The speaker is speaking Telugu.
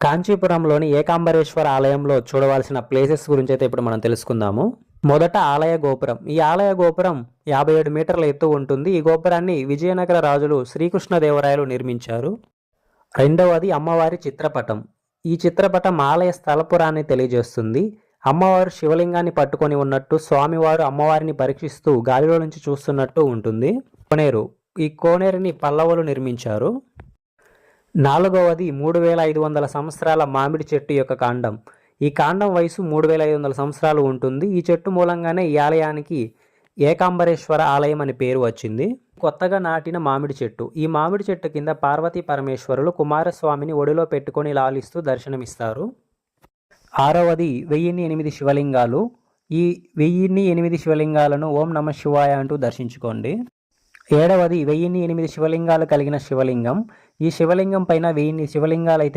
కాంచీపురంలోని ఏకాంబరేశ్వర ఆలయంలో చూడవలసిన ప్లేసెస్ గురించి అయితే ఇప్పుడు మనం తెలుసుకుందాము. మొదట ఆలయ గోపురం. ఈ ఆలయ గోపురం యాభై ఏడు మీటర్ల ఎత్తు ఉంటుంది. ఈ గోపురాన్ని విజయనగర రాజులు శ్రీకృష్ణదేవరాయలు నిర్మించారు. రెండవది అమ్మవారి చిత్రపటం. ఈ చిత్రపటం ఆలయ స్థలపురాన్ని తెలియజేస్తుంది. అమ్మవారు శివలింగాన్ని పట్టుకొని ఉన్నట్టు స్వామివారు అమ్మవారిని పరీక్షిస్తూ గాలిలో నుంచి చూస్తున్నట్టు ఉంటుంది. కోనేరు. ఈ కోనేరుని పల్లవులు నిర్మించారు. నాలుగవది మూడు వేల ఐదు వందల సంవత్సరాల మామిడి చెట్టు యొక్క కాండం. ఈ కాండం వయసు మూడు వేల ఐదు వందల సంవత్సరాలు ఉంటుంది. ఈ చెట్టు మూలంగానే ఈ ఆలయానికి ఏకాంబరేశ్వర ఆలయం అని పేరు వచ్చింది. కొత్తగా నాటిన మామిడి చెట్టు. ఈ మామిడి చెట్టు కింద పార్వతీ పరమేశ్వరులు కుమారస్వామిని ఒడిలో పెట్టుకొని లాలిస్తూ దర్శనమిస్తారు. ఆరవది వెయ్యిన్ని ఎనిమిది శివలింగాలు. ఈ వెయ్యిన్ని ఎనిమిది శివలింగాలను ఓం నమ శివాయ అంటూ దర్శించుకోండి. ఏడవది వెయ్యిన్ని ఎనిమిది శివలింగాలు కలిగిన శివలింగం. ఈ శివలింగం పైన వెయ్యిన్ని శివలింగాలు అయితే